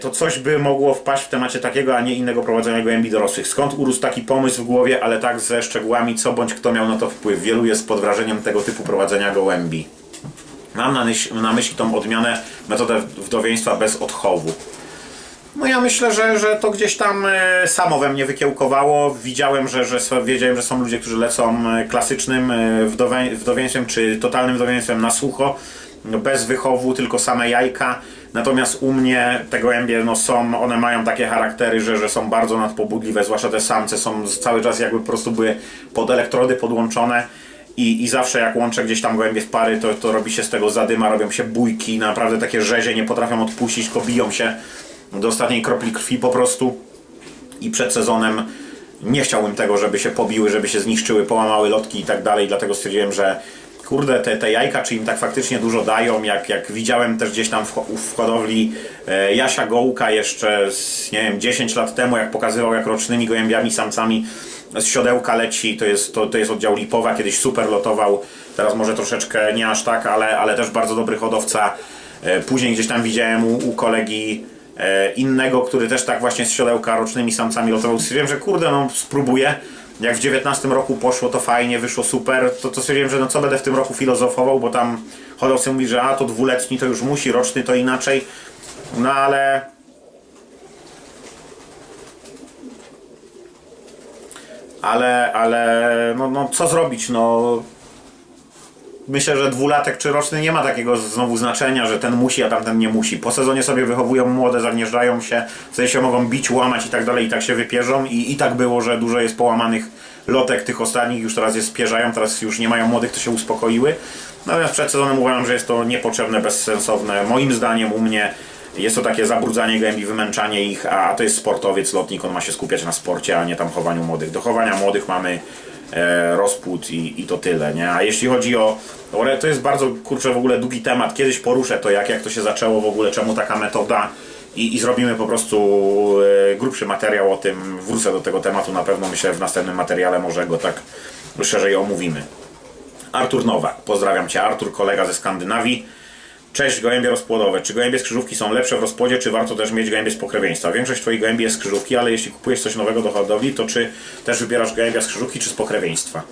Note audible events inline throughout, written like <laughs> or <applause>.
To coś by mogło wpaść w temacie takiego, a nie innego prowadzenia gołębi dorosłych. Skąd urósł taki pomysł w głowie, ale tak ze szczegółami, co bądź kto miał na to wpływ. Wielu jest pod wrażeniem tego typu prowadzenia gołębi. Mam na, myśl, na myśli tą odmianę, metodę wdowieństwa bez odchowu. No ja myślę, że, że to gdzieś tam e, samo we mnie wykiełkowało. Widziałem, że, że wiedziałem, że są ludzie, którzy lecą e, klasycznym e, wdowe, wdowieństwem czy totalnym wdowieństwem na sucho, bez wychowu, tylko same jajka. Natomiast u mnie te gołębie no, są, one mają takie charaktery, że, że są bardzo nadpobudliwe, zwłaszcza te samce są cały czas jakby po prostu były pod elektrody podłączone. I, I zawsze jak łączę gdzieś tam gołębie w pary, to, to robi się z tego zadyma, robią się bójki, naprawdę takie rzezie, nie potrafią odpuścić, tylko biją się do ostatniej kropli krwi po prostu. I przed sezonem nie chciałbym tego, żeby się pobiły, żeby się zniszczyły, połamały lotki i tak dalej, dlatego stwierdziłem, że kurde, te, te jajka, czy im tak faktycznie dużo dają, jak, jak widziałem też gdzieś tam w, w hodowli e, Jasia Gołka jeszcze z, nie wiem, 10 lat temu, jak pokazywał, jak rocznymi gołębiami, samcami z siodełka leci, to jest, to, to jest oddział Lipowa, kiedyś super lotował, teraz może troszeczkę nie aż tak, ale, ale też bardzo dobry hodowca. E, Później gdzieś tam widziałem u, u kolegi e, innego, który też tak właśnie z siodełka rocznymi samcami lotował. Stwierdziłem, że kurde, no spróbuję. Jak w 19 roku poszło to fajnie, wyszło super, to, to stwierdziłem, że no co będę w tym roku filozofował, bo tam hodowcy mówi, że a to dwuletni to już musi, roczny to inaczej. No ale ale, ale no, no co zrobić, no myślę, że dwulatek czy roczny nie ma takiego znowu znaczenia, że ten musi, a tamten nie musi. Po sezonie sobie wychowują młode, zagnieżdżają się, wtedy się mogą bić, łamać i tak dalej, i tak się wypierzą i, i tak było, że dużo jest połamanych lotek tych ostatnich, już teraz je spierzają, teraz już nie mają młodych, to się uspokoiły. Natomiast przed sezonem uważam, że jest to niepotrzebne, bezsensowne. Moim zdaniem u mnie jest to takie zabrudzanie gębi, wymęczanie ich, a to jest sportowiec, lotnik, on ma się skupiać na sporcie, a nie tam chowaniu młodych. Do chowania młodych mamy rozpłód i, i to tyle, nie? A jeśli chodzi o, o to jest bardzo, kurczę, w ogóle długi temat, kiedyś poruszę to, jak, jak to się zaczęło w ogóle, czemu taka metoda i, i zrobimy po prostu e, grubszy materiał o tym, wrócę do tego tematu na pewno, myślę w następnym materiale może go tak szerzej omówimy. Artur Nowak, pozdrawiam Cię Artur, kolega ze Skandynawii. Cześć, gołębie rozpłodowe. Czy gołębie z krzyżówki są lepsze w rozpłodzie, czy warto też mieć gołębie z pokrewieństwa? Większość Twoich gołębi jest z krzyżówki, ale jeśli kupujesz coś nowego do hodowli, to czy też wybierasz gołębia z czy z pokrewieństwa?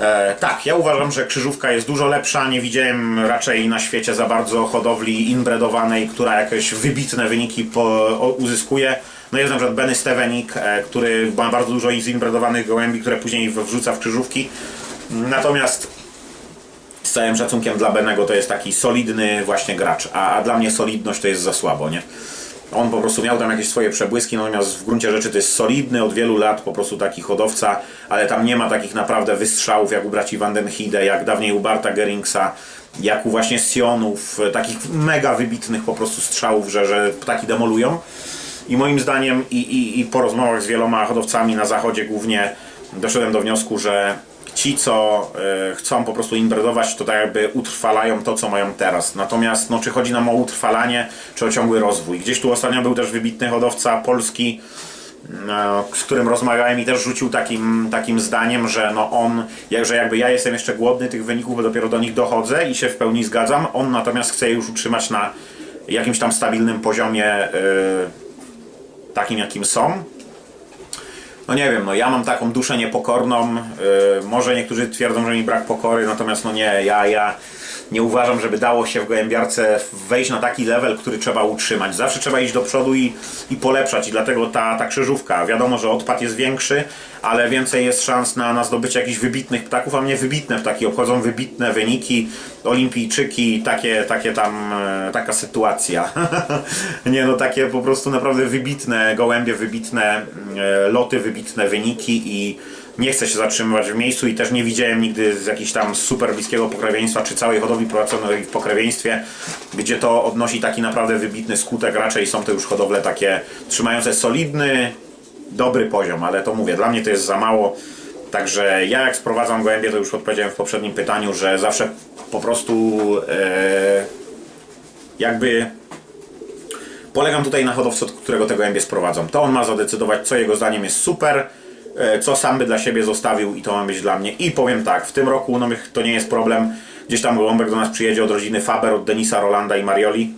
E, tak, ja uważam, że krzyżówka jest dużo lepsza. Nie widziałem raczej na świecie za bardzo hodowli inbredowanej, która jakieś wybitne wyniki po, o, uzyskuje. No jest na przykład Benny Stevenik, e, który ma bardzo dużo zinbredowanych gołębi, które później wrzuca w krzyżówki. Natomiast z całym szacunkiem dla Benego to jest taki solidny właśnie gracz, a, a dla mnie solidność to jest za słabo, nie? On po prostu miał tam jakieś swoje przebłyski, natomiast w gruncie rzeczy to jest solidny od wielu lat po prostu taki hodowca, ale tam nie ma takich naprawdę wystrzałów jak u braci Van den Hide, jak dawniej u Barta Geringsa, jak u właśnie Sionów, takich mega wybitnych po prostu strzałów, że, że ptaki demolują. I moim zdaniem i, i, i po rozmowach z wieloma hodowcami na zachodzie głównie doszedłem do wniosku, że ci, co e, chcą po prostu inbredować, to tak jakby utrwalają to, co mają teraz. Natomiast no, czy chodzi nam o utrwalanie, czy o ciągły rozwój? Gdzieś tu ostatnio był też wybitny hodowca polski, no, z którym rozmawiałem i też rzucił takim, takim zdaniem, że no on, jak, że jakby ja jestem jeszcze głodny tych wyników, bo dopiero do nich dochodzę i się w pełni zgadzam, on natomiast chce je już utrzymać na jakimś tam stabilnym poziomie e, takim jakim są. No nie wiem, no ja mam taką duszę niepokorną. Yy, może niektórzy twierdzą, że mi brak pokory, natomiast no nie, ja, ja nie uważam, żeby dało się w gołębiarce wejść na taki level, który trzeba utrzymać. Zawsze trzeba iść do przodu i, i polepszać i dlatego ta, ta krzyżówka. Wiadomo, że odpad jest większy, ale więcej jest szans na, na zdobycie jakichś wybitnych ptaków, a mnie wybitne ptaki obchodzą wybitne wyniki, olimpijczyki, takie, takie tam, e, taka sytuacja. <laughs> nie no, takie po prostu naprawdę wybitne gołębie, wybitne e, loty, wybitne wyniki i nie chcę się zatrzymywać w miejscu i też nie widziałem nigdy z jakiegoś tam super bliskiego pokrewieństwa, czy całej hodowli prowadzonej w pokrewieństwie, gdzie to odnosi taki naprawdę wybitny skutek. Raczej są to już hodowle takie trzymające solidny, dobry poziom, ale to mówię, dla mnie to jest za mało. Także ja jak sprowadzam gołębie, to już odpowiedziałem w poprzednim pytaniu, że zawsze po prostu e, jakby polegam tutaj na hodowcy, od którego te gołębie sprowadzam. To on ma zadecydować, co jego zdaniem jest super, co sam by dla siebie zostawił i to ma być dla mnie. I powiem tak, w tym roku no, to nie jest problem. Gdzieś tam gołąbek do nas przyjedzie od rodziny Faber, od Denisa, Rolanda i Marioli.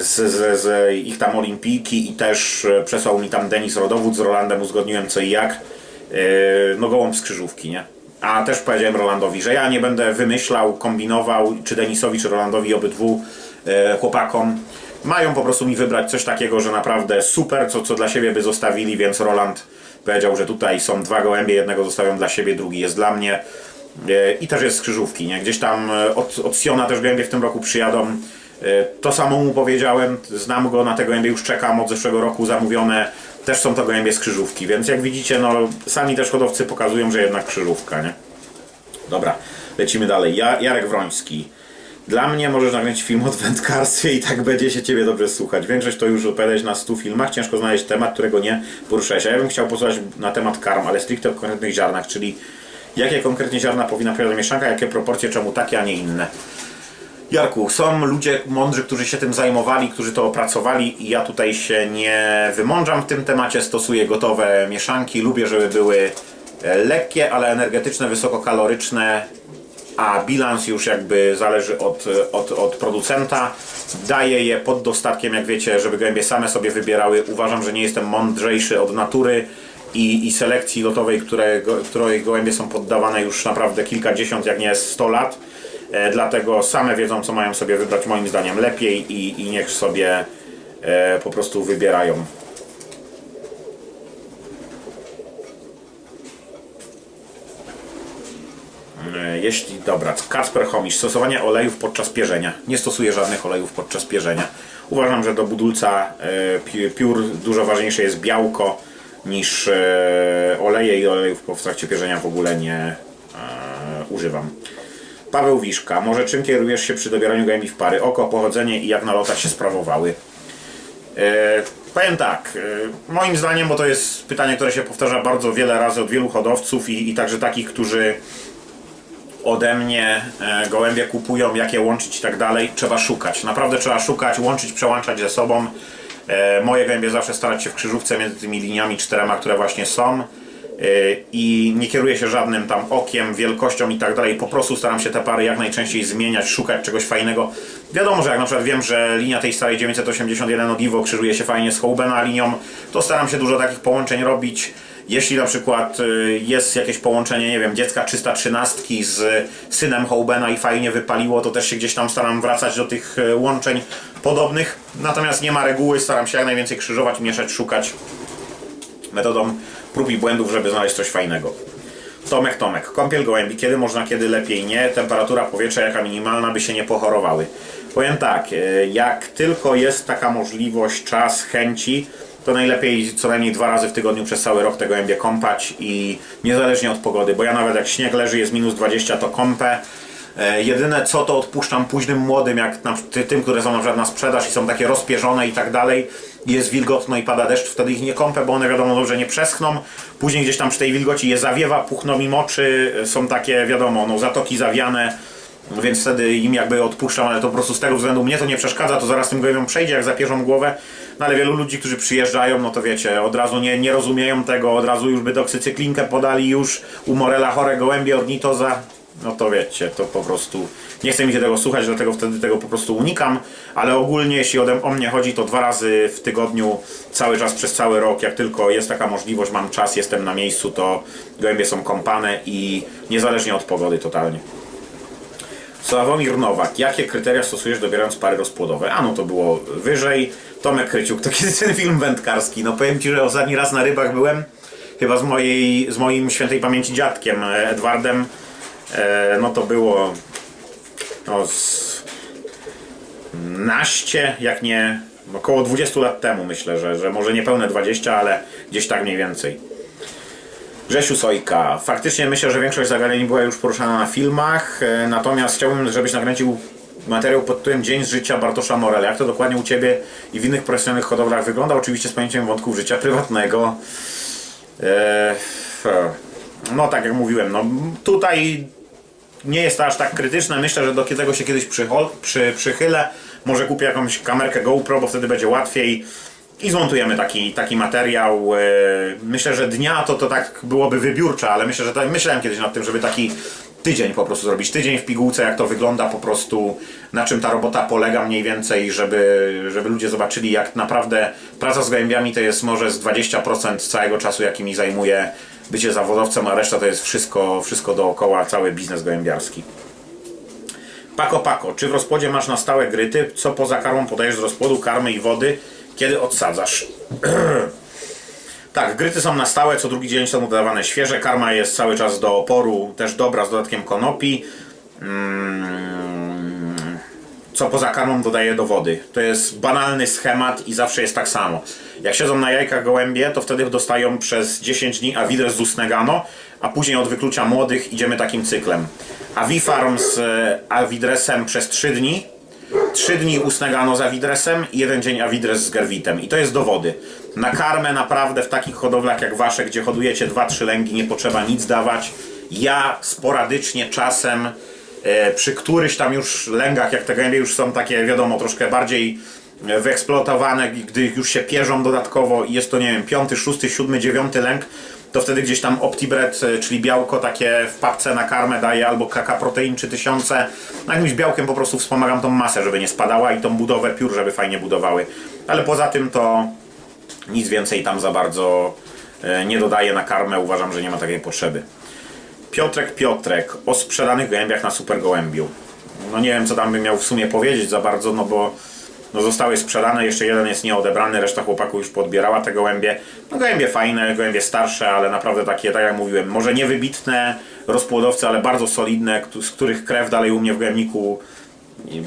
z, z, z ich tam olimpijki i też e, przesłał mi tam Denis Rodowód z Rolandem, uzgodniłem co i jak. E, No gołąb z krzyżówki, nie? A też powiedziałem Rolandowi, że ja nie będę wymyślał, kombinował, czy Denisowi, czy Rolandowi, obydwu e, chłopakom. Mają po prostu mi wybrać coś takiego, że naprawdę super, co, co dla siebie by zostawili, więc Roland powiedział, że tutaj są dwa gołębie, jednego zostawiam dla siebie, drugi jest dla mnie. E, I też jest z krzyżówki, nie? Gdzieś tam e, od, od Siona też gołębie w tym roku przyjadą. E, To samo mu powiedziałem, znam go, na te gołębie już czekam od zeszłego roku zamówione. Też są to gołębie z krzyżówki, więc jak widzicie, no sami też hodowcy pokazują, że jednak krzyżówka, nie? Dobra, lecimy dalej. Ja, Jarek Wroński. Dla mnie możesz nagrać film o wędkarstwie i tak będzie się Ciebie dobrze słuchać. Większość to już opowiadałeś na 100 filmach. Ciężko znaleźć temat, którego nie poruszyłeś. A ja bym chciał posłuchać na temat karm, ale stricte o konkretnych ziarnach, czyli jakie konkretnie ziarna powinna posiadać mieszanka, jakie proporcje, czemu takie, a nie inne. Jarku, są ludzie mądrzy, którzy się tym zajmowali, którzy to opracowali i ja tutaj się nie wymądrzam w tym temacie, stosuję gotowe mieszanki, lubię, żeby były lekkie, ale energetyczne, wysokokaloryczne, a bilans już jakby zależy od, od, od producenta. Daję je pod dostatkiem, jak wiecie, żeby gołębie same sobie wybierały. Uważam, że nie jestem mądrzejszy od natury i, i selekcji lotowej, której gołębie są poddawane już naprawdę kilkadziesiąt, jak nie 100 lat. E, dlatego same wiedzą, co mają sobie wybrać moim zdaniem lepiej i, i niech sobie e, po prostu wybierają. Jeśli, dobra, Kasper Homisz, stosowanie olejów podczas pierzenia. Nie stosuję żadnych olejów podczas pierzenia. Uważam, że do budulca e, pi- piór dużo ważniejsze jest białko niż e, oleje i olejów w trakcie pierzenia w ogóle nie e, używam. Paweł Wiszka, może czym kierujesz się przy dobieraniu gołębi w pary? Oko, pochodzenie i jak na lotach się sprawowały? E, powiem tak, e, moim zdaniem, bo to jest pytanie, które się powtarza bardzo wiele razy od wielu hodowców i, i także takich, którzy ode mnie e, gołębie kupują, jakie łączyć i tak dalej, trzeba szukać. Naprawdę trzeba szukać, łączyć, przełączać ze sobą. E, moje gołębie zawsze starać się w krzyżówce między tymi liniami czterema, które właśnie są. E, I nie kieruję się żadnym tam okiem, wielkością i tak dalej. Po prostu staram się te pary jak najczęściej zmieniać, szukać czegoś fajnego. Wiadomo, że jak na przykład wiem, że linia tej starej 981 Odivo krzyżuje się fajnie z Houbena linią, to staram się dużo takich połączeń robić. Jeśli na przykład y, jest jakieś połączenie, nie wiem, dziecka 313 z synem Houbena i fajnie wypaliło, to też się gdzieś tam staram wracać do tych y, łączeń podobnych. Natomiast nie ma reguły, staram się jak najwięcej krzyżować, mieszać, szukać metodą prób i błędów, żeby znaleźć coś fajnego. Tomek, Tomek, kąpiel gołębi, kiedy można, kiedy lepiej nie, temperatura powietrza jaka minimalna, by się nie pochorowały. Powiem tak, e, jak tylko jest taka możliwość, czas, chęci, to najlepiej co najmniej dwa razy w tygodniu przez cały rok te gołębie kąpać i niezależnie od pogody, bo ja nawet jak śnieg leży, jest minus 20, to kąpę. E, Jedyne co to odpuszczam późnym młodym, jak na, ty- tym, które są na przykład na sprzedaż i są takie rozpierzone i tak dalej, jest wilgotno i pada deszcz, wtedy ich nie kąpę, bo one wiadomo dobrze nie przeschną. Później gdzieś tam przy tej wilgoci je zawiewa, puchną im oczy, są takie wiadomo, no zatoki zawiane, więc wtedy im jakby odpuszczam, ale to po prostu z tego względu mnie to nie przeszkadza, to zaraz tym gołębiom przejdzie, jak zapierzą głowę. No ale wielu ludzi, którzy przyjeżdżają, no to wiecie, od razu nie, nie rozumieją tego, od razu już by doksycyklinkę podali już u Morela chore gołębie, ornitoza, no to wiecie, to po prostu nie chce mi się tego słuchać, dlatego wtedy tego po prostu unikam, ale ogólnie jeśli o mnie chodzi, to dwa razy w tygodniu, cały czas przez cały rok, jak tylko jest taka możliwość, mam czas, jestem na miejscu, to gołębie są kąpane i niezależnie od pogody totalnie. Sławomir Nowak, jakie kryteria stosujesz dobierając pary rozpłodowe? A no to było wyżej. Tomek Kryciuk, to kiedy ten film wędkarski? No powiem Ci, że ostatni raz na rybach byłem chyba z, mojej, z moim świętej pamięci dziadkiem e, Edwardem. E, no to było no, z naście, jak nie około 20 lat temu myślę, że, że może niepełne 20, ale gdzieś tak mniej więcej. Grzesiu Sojka. Faktycznie myślę, że większość zagadnień była już poruszana na filmach, e, natomiast chciałbym, żebyś nakręcił materiał pod tytułem Dzień z życia Bartosza Morela. Jak to dokładnie u Ciebie i w innych profesjonalnych hodowlach wygląda? Oczywiście z pamięciem wątków życia prywatnego. E, no tak jak mówiłem, no tutaj nie jest to aż tak krytyczne. Myślę, że do tego się kiedyś przy, przychylę. Może kupię jakąś kamerkę GoPro, bo wtedy będzie łatwiej. I zmontujemy taki, taki materiał. E, Myślę, że dnia to, to tak byłoby wybiórcze, ale myślę, że myślałem kiedyś nad tym, żeby taki tydzień po prostu zrobić. Tydzień w pigułce, jak to wygląda po prostu, na czym ta robota polega mniej więcej, żeby, żeby ludzie zobaczyli, jak naprawdę praca z gołębiami to jest może z 20% całego czasu, jaki mi zajmuje bycie zawodowcem, a reszta to jest wszystko, wszystko dookoła, cały biznes gołębiarski. Pako Pako, czy w rozpłodzie masz na stałe gryty? Co poza karmą podajesz z rozpłodu, karmy i wody? Kiedy odsadzasz? <clears throat> tak, gryty są na stałe, co drugi dzień są dodawane świeże. Karma jest cały czas do oporu, też dobra z dodatkiem konopi. Mm, co poza karmą dodaję do wody. To jest banalny schemat i zawsze jest tak samo. Jak siedzą na jajkach gołębie, to wtedy dostają przez 10 dni awidres z ustnego, a później od wyklucia młodych idziemy takim cyklem. Avifarm z e, awidresem przez 3 dni, 3 dni ustnego z awidresem i jeden dzień awidres z gerwitem. I to jest do wody. Na karmę naprawdę w takich hodowlach jak wasze, gdzie hodujecie 2-3 lęgi, nie potrzeba nic dawać. Ja sporadycznie czasem e, przy któryś tam już lęgach, jak te gołębie już są takie, wiadomo, troszkę bardziej e, wyeksploatowane, gdy już się pierzą dodatkowo i jest to, nie wiem, piąty, szósty, siódmy, dziewiąty lęk, to wtedy gdzieś tam OptiBread, e, czyli białko takie w papce na karmę daje, albo KK Protein 3000. No jakimś białkiem po prostu wspomagam tą masę, żeby nie spadała i tą budowę piór, żeby fajnie budowały. Ale poza tym to nic więcej tam za bardzo e, nie dodaję na karmę, uważam, że nie ma takiej potrzeby. Piotrek Piotrek o sprzedanych gołębiach na Super Gołębiu. No nie wiem co tam bym miał w sumie powiedzieć za bardzo, no bo no zostały sprzedane, jeszcze jeden jest nieodebrany, reszta chłopaków już podbierała te gołębie. No gołębie fajne, gołębie starsze, ale naprawdę takie, tak jak mówiłem, może niewybitne rozpłodowce, ale bardzo solidne, z których krew dalej u mnie w gołębniku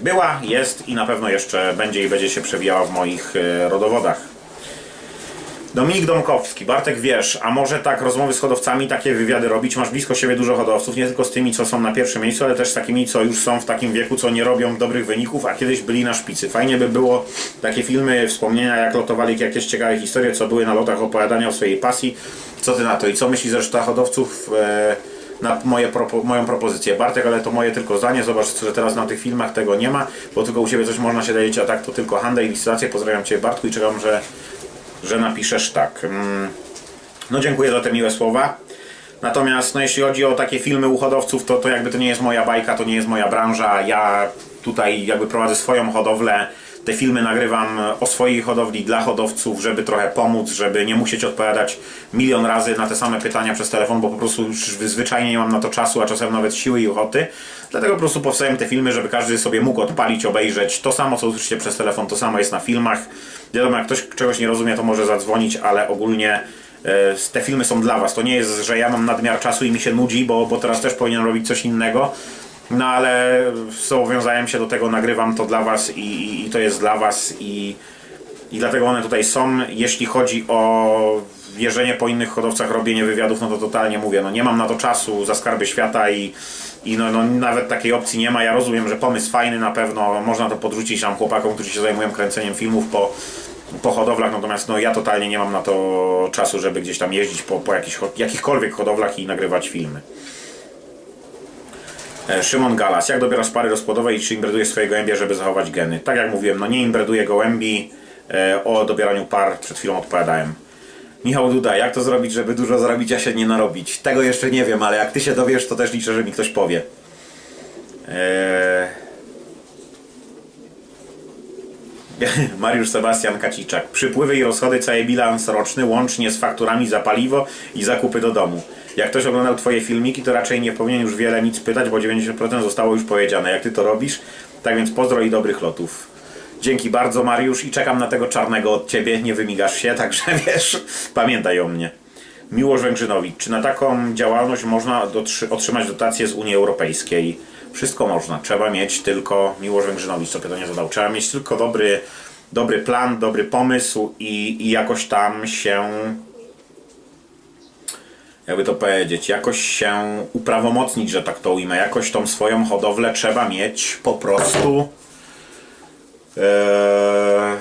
była, jest i na pewno jeszcze będzie i będzie się przewijała w moich e, rodowodach. Dominik Domkowski, Bartek wiesz, a może tak rozmowy z hodowcami, takie wywiady robić? Masz blisko siebie dużo hodowców, nie tylko z tymi, co są na pierwszym miejscu, ale też z takimi, co już są w takim wieku, co nie robią dobrych wyników, a kiedyś byli na szpicy. Fajnie by było takie filmy, wspomnienia, jak lotowali, jakieś ciekawe historie, co były na lotach, opowiadania o swojej pasji. Co ty na to i co myślisz reszta hodowców? E, na moje propo, moją propozycję. Bartek, ale to moje tylko zdanie. Zobacz, że teraz na tych filmach tego nie ma, bo tylko u Ciebie coś można się dowiedzieć, a tak to tylko handel i licytacje. Pozdrawiam Cię Bartku i czekam, że, że napiszesz tak. Mm. No dziękuję za te miłe słowa. Natomiast no, jeśli chodzi o takie filmy u hodowców, to, to jakby to nie jest moja bajka, to nie jest moja branża. Ja tutaj jakby prowadzę swoją hodowlę. Te filmy nagrywam o swojej hodowli dla hodowców, żeby trochę pomóc, żeby nie musieć odpowiadać milion razy na te same pytania przez telefon, bo po prostu już zwyczajnie nie mam na to czasu, a czasem nawet siły i ochoty. Dlatego po prostu powstają te filmy, żeby każdy sobie mógł odpalić, obejrzeć. To samo, co usłyszycie przez telefon, to samo jest na filmach. Wiadomo, jak ktoś czegoś nie rozumie, to może zadzwonić, ale ogólnie e, te filmy są dla Was. To nie jest, że ja mam nadmiar czasu i mi się nudzi, bo, bo teraz też powinien robić coś innego. No ale zobowiązałem się do tego, nagrywam to dla Was i, i, i to jest dla Was i, i dlatego one tutaj są. Jeśli chodzi o jeżdżenie po innych hodowcach, robienie wywiadów, no to totalnie mówię, no nie mam na to czasu za skarby świata i, i no, no nawet takiej opcji nie ma. Ja rozumiem, że pomysł fajny na pewno, można to podrzucić tam chłopakom, którzy się zajmują kręceniem filmów po, po hodowlach, natomiast no ja totalnie nie mam na to czasu, żeby gdzieś tam jeździć po, po jakichś, jakichkolwiek hodowlach i nagrywać filmy. E, Szymon Galas, jak dobierasz pary rozpłodowe i czy imbredujesz swoje gołębie, żeby zachować geny? Tak jak mówiłem, no nie imbreduję gołębi, e, o dobieraniu par przed chwilą odpowiadałem. Michał Duda, jak to zrobić, żeby dużo zarobić, a się nie narobić? Tego jeszcze nie wiem, ale jak ty się dowiesz, to też liczę, że mi ktoś powie. Eee... <laughs> Mariusz Sebastian Kaciczak. Przypływy i rozchody, cały bilans roczny, łącznie z fakturami za paliwo i zakupy do domu. Jak ktoś oglądał Twoje filmiki, to raczej nie powinien już wiele nic pytać, bo 90% zostało już powiedziane. Jak Ty to robisz? Tak więc pozdro i dobrych lotów. Dzięki bardzo Mariusz i czekam na tego czarnego od Ciebie, nie wymigasz się, <laughs> także wiesz, pamiętaj o mnie. Miłosz Węgrzynowicz, czy na taką działalność można otrzymać dotacje z Unii Europejskiej? Wszystko można, trzeba mieć tylko, Miłosz Węgrzynowicz co pytanie zadał, trzeba mieć tylko dobry, dobry plan, dobry pomysł i, i jakoś tam się, jakby to powiedzieć, jakoś się uprawomocnić, że tak to ujmę, jakoś tą swoją hodowlę trzeba mieć po prostu Eee,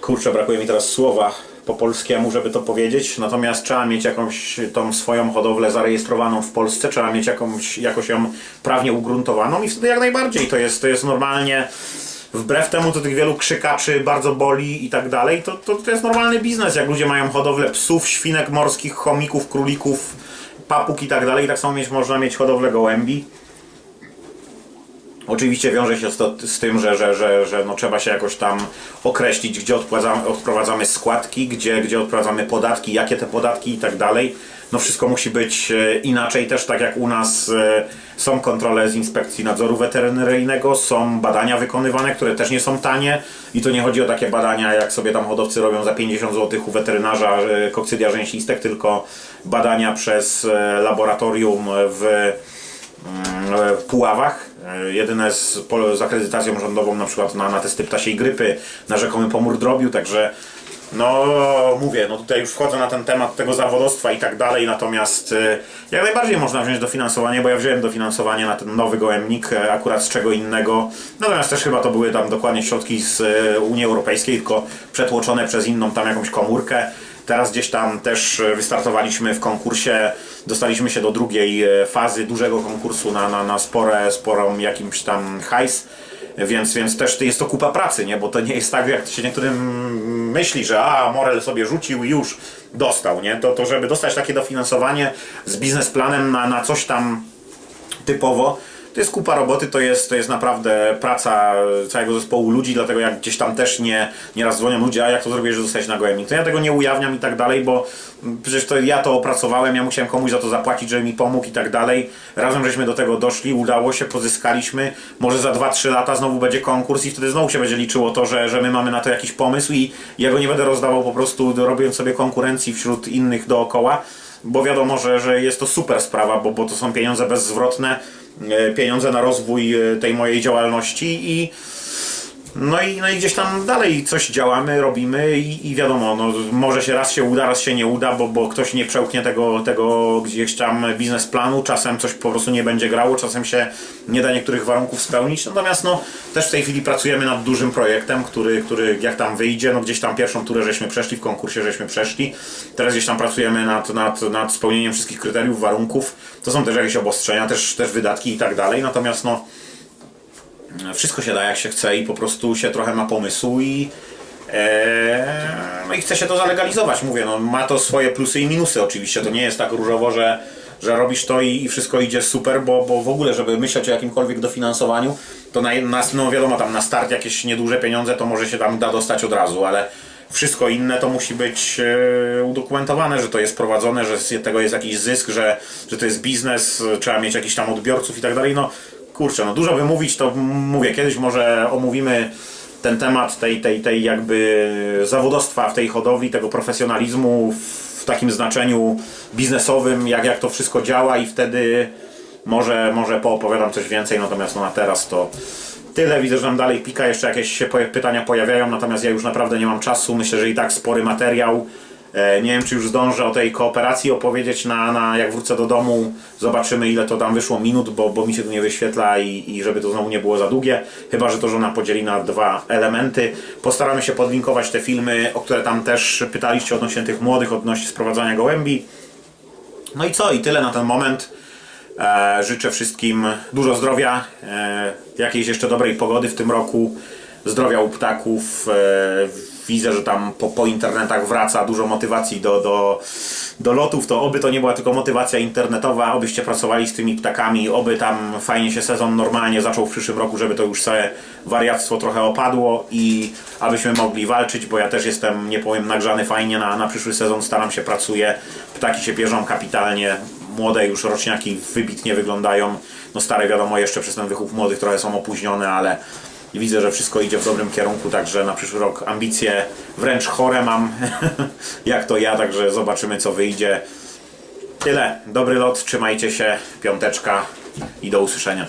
kurczę, brakuje mi teraz słowa po polskiemu, żeby to powiedzieć. Natomiast trzeba mieć jakąś tą swoją hodowlę zarejestrowaną w Polsce, trzeba mieć jakąś, jakoś ją prawnie ugruntowaną i wtedy jak najbardziej to jest, to jest normalnie. Wbrew temu, co tych wielu krzykaczy bardzo boli i tak dalej, to, to, to jest normalny biznes. Jak ludzie mają hodowlę psów, świnek morskich, chomików, królików, papug i tak dalej. Tak samo mieć, można mieć hodowlę gołębi. Oczywiście wiąże się to z tym, że, że, że, że no trzeba się jakoś tam określić, gdzie odprowadzamy, składki, gdzie, gdzie odprowadzamy podatki, jakie te podatki i tak dalej. No wszystko musi być e, inaczej też, tak jak u nas e, są kontrole z inspekcji nadzoru weterynaryjnego, są badania wykonywane, które też nie są tanie i to nie chodzi o takie badania, jak sobie tam hodowcy robią za 50 zł u weterynarza kokcydia rzęsistek, tylko badania przez e, laboratorium w mm, w Puławach. E, Jedyne z, z akredytacją rządową na przykład na, na testy ptasiej grypy, na rzekomy pomór drobiu, także no mówię, no tutaj już wchodzę na ten temat tego zawodowstwa i tak dalej, natomiast e, jak najbardziej można wziąć dofinansowanie, bo ja wziąłem dofinansowanie na ten nowy gołębnik, e, akurat z czego innego, natomiast też chyba to były tam dokładnie środki z Unii Europejskiej, tylko przetłoczone przez inną tam jakąś komórkę. Teraz gdzieś tam też wystartowaliśmy w konkursie, dostaliśmy się do drugiej e, fazy dużego konkursu na, na, na spore, sporą jakimś tam hajs. Więc, więc też jest to kupa pracy, nie? Bo to nie jest tak, jak się niektórym myśli, że a, Morel sobie rzucił i już dostał, nie? To, to żeby dostać takie dofinansowanie z biznesplanem na, na coś tam typowo. To jest kupa roboty, to jest, to jest naprawdę praca całego zespołu ludzi, dlatego jak gdzieś tam też nie, nieraz dzwonią ludzie, a jak to zrobisz, że dostać na gołębnik, to ja tego nie ujawniam i tak dalej, bo przecież to ja to opracowałem, ja musiałem komuś za to zapłacić, żeby mi pomógł i tak dalej. Razem żeśmy do tego doszli, udało się, pozyskaliśmy, może za 2-3 lata znowu będzie konkurs i wtedy znowu się będzie liczyło to, że, że my mamy na to jakiś pomysł i ja go nie będę rozdawał po prostu robiąc sobie konkurencji wśród innych dookoła, bo wiadomo, że, że jest to super sprawa, bo, bo to są pieniądze bezzwrotne, e, pieniądze na rozwój e, tej mojej działalności i no i, no i gdzieś tam dalej coś działamy, robimy i, i wiadomo, no, może się raz się uda, raz się nie uda, bo, bo ktoś nie przełknie tego, tego gdzieś tam biznesplanu, czasem coś po prostu nie będzie grało, czasem się nie da niektórych warunków spełnić, natomiast no też w tej chwili pracujemy nad dużym projektem, który, który jak tam wyjdzie, no gdzieś tam pierwszą turę żeśmy przeszli, w konkursie żeśmy przeszli, teraz gdzieś tam pracujemy nad, nad, nad spełnieniem wszystkich kryteriów, warunków, to są też jakieś obostrzenia, też, też wydatki i tak dalej, natomiast no wszystko się da jak się chce i po prostu się trochę ma pomysłu i e, no i chce się to zalegalizować, mówię, no ma to swoje plusy i minusy. Oczywiście, to nie jest tak różowo, że, że robisz to i, i wszystko idzie super, bo, bo w ogóle, żeby myśleć o jakimkolwiek dofinansowaniu, to na, na, no wiadomo, tam na start jakieś nieduże pieniądze, to może się tam da dostać od razu, ale wszystko inne to musi być e, udokumentowane, że to jest prowadzone, że z tego jest jakiś zysk, że, że to jest biznes, trzeba mieć jakiś tam odbiorców i tak dalej, no kurczę, no dużo by mówić, to mówię, kiedyś może omówimy ten temat tej, tej, tej jakby zawodowstwa w tej hodowli, tego profesjonalizmu w takim znaczeniu biznesowym, jak, jak to wszystko działa i wtedy może, może poopowiadam coś więcej, natomiast no na teraz to tyle. Widzę, że nam dalej pika, jeszcze jakieś pytania pojawiają, natomiast ja już naprawdę nie mam czasu. Myślę, że i tak spory materiał. E, Nie wiem, czy już zdążę o tej kooperacji opowiedzieć na, na jak wrócę do domu. Zobaczymy, ile to tam wyszło minut, bo, bo mi się tu nie wyświetla i, i żeby to znowu nie było za długie. Chyba, że to żona podzieli na dwa elementy. Postaramy się podlinkować te filmy, o które tam też pytaliście odnośnie tych młodych, odnośnie sprowadzania gołębi. No i co? I tyle na ten moment. E, życzę wszystkim dużo zdrowia, e, jakiejś jeszcze dobrej pogody w tym roku, zdrowia u ptaków. E, widzę, że tam po, po internetach wraca dużo motywacji do, do, do lotów. To oby to nie była tylko motywacja internetowa, obyście pracowali z tymi ptakami, oby tam fajnie się sezon normalnie zaczął w przyszłym roku, żeby to już całe wariactwo trochę opadło i abyśmy mogli walczyć, bo ja też jestem, nie powiem, nagrzany fajnie na, na przyszły sezon, staram się, pracuję, ptaki się bierzą kapitalnie, młode już roczniaki wybitnie wyglądają. No stare wiadomo jeszcze przez ten wychów młodych trochę są opóźnione, ale widzę, że wszystko idzie w dobrym kierunku, także na przyszły rok ambicje wręcz chore mam, <laughs> jak to ja, także zobaczymy co wyjdzie. Tyle, dobry lot, trzymajcie się, piąteczka i do usłyszenia.